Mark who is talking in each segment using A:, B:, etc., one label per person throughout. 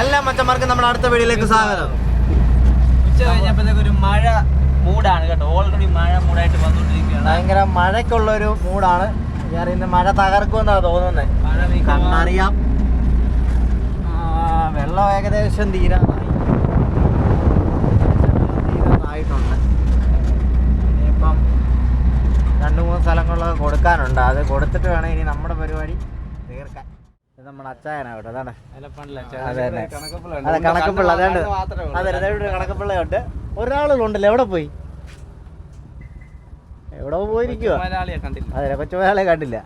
A: എല്ലാ മച്ചന്മാർക്കും നമ്മൾ അടുത്ത വീഡിയോയിലേക്ക് സ്വാഗതം.
B: ഉച്ച കഴിഞ്ഞപ്പോഴത്തേക്ക് ഒരു മഴ മൂടാണ് കേട്ടോ. ഓൾറെഡി മഴ മൂടായിട്ട് വന്നുകൊണ്ടിരിക്കുകയാണ്.
A: ഭയങ്കര മഴയ്ക്കുള്ള ഒരു മൂടാണ്. ഞാൻ ഇന്ന് മഴ തകർക്കുമെന്നാണ് തോന്നുന്നത്
B: മഴ
A: കണ്ണറിയാം. വെള്ളം ഏകദേശം തീരാറായി. തീരാറായിട്ടുണ്ട്. ഇനിയിപ്പം രണ്ട് മൂന്ന് സ്ഥലങ്ങളിലൊക്കെ കൊടുക്കാനുണ്ട്. അത് കൊടുത്തിട്ട് വേണം ഇനി നമ്മുടെ പരിപാടി തീർക്കാൻ. നമ്മുടെ അച്ചായനാ കേട്ടോ അതാണ്? അതെ കണക്കപ്പിള്ള അതാണ്ട് അതെ അതെ കണക്കപ്പിള്ളയുണ്ട്. ഒരാളുണ്ടല്ലോ എവിടെ പോയി? എവിടെ പോയിരിക്കുക അതെ കൊച്ചുമലയാളെ കണ്ടില്ല.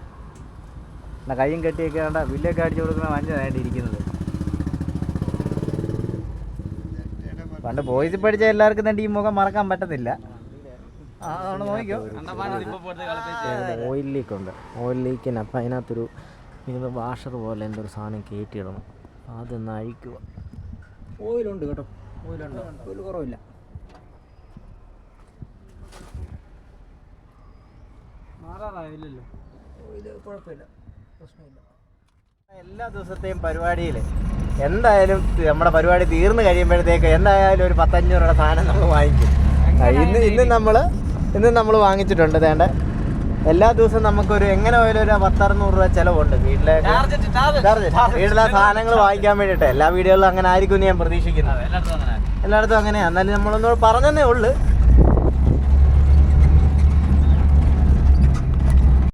A: എന്നാ കയ്യും കെട്ടിയൊക്കെ വേണ്ട ബില്ലൊക്കെ അടിച്ചു കൊടുക്കുന്ന മനുഷ്യനായിട്ട് ഇരിക്കുന്നത്. പണ്ട് ബോയ്സ് പഠിച്ച എല്ലാവർക്കും തന്നെ ഈ മുഖം മറക്കാൻ പറ്റത്തില്ല. അതുകൊണ്ട് നോക്കിക്കോ. ഓയിൽ ലീക്ക് ഉണ്ട്? ഓയിൽ ലീക്കിന് അപ്പം അതിനകത്തൊരു ഇത് വാഷർ പോലെ എന്തൊരു സാധനം കയറ്റിയിടണം. അതൊന്ന് അഴിക്കുക. ഓയിലുണ്ട് കേട്ടോ. ഓയിലുണ്ട്. ഓയിൽ കുറവില്ല.
B: മാറാറായില്ലല്ലോ.
A: കുഴപ്പമില്ല. പ്രശ്നമില്ല. എല്ലാ ദിവസത്തെയും പരിപാടിയിൽ എന്തായാലും നമ്മുടെ പരിപാടി തീർന്നു കഴിയുമ്പോഴത്തേക്ക് എന്തായാലും ഒരു പത്തഞ്ഞൂറ് രൂപയുടെ സാധനം നമ്മൾ വാങ്ങിക്കും. ഇന്ന് ഇന്ന് നമ്മൾ ഇന്ന് നമ്മൾ വാങ്ങിച്ചിട്ടുണ്ട്. വേണ്ട എല്ലാ ദിവസവും നമുക്കൊരു എങ്ങനെ പോയാലും ഒരു പത്തറുന്നൂറ് രൂപ ചിലവുണ്ട്. വീട്ടിലെ. വീട്ടിലെ സാധനങ്ങൾ വാങ്ങിക്കാൻ വേണ്ടിയിട്ട്. എല്ലാ വീടുകളിലും അങ്ങനെ ആയിരിക്കും ഞാൻ പ്രതീക്ഷിക്കുന്നത്
B: എല്ലായിടത്തും അങ്ങനെ.
A: എല്ലായിടത്തും അങ്ങനെയാണ് എന്നാലും നമ്മളൊന്നും പറഞ്ഞതേ ഉള്ളു.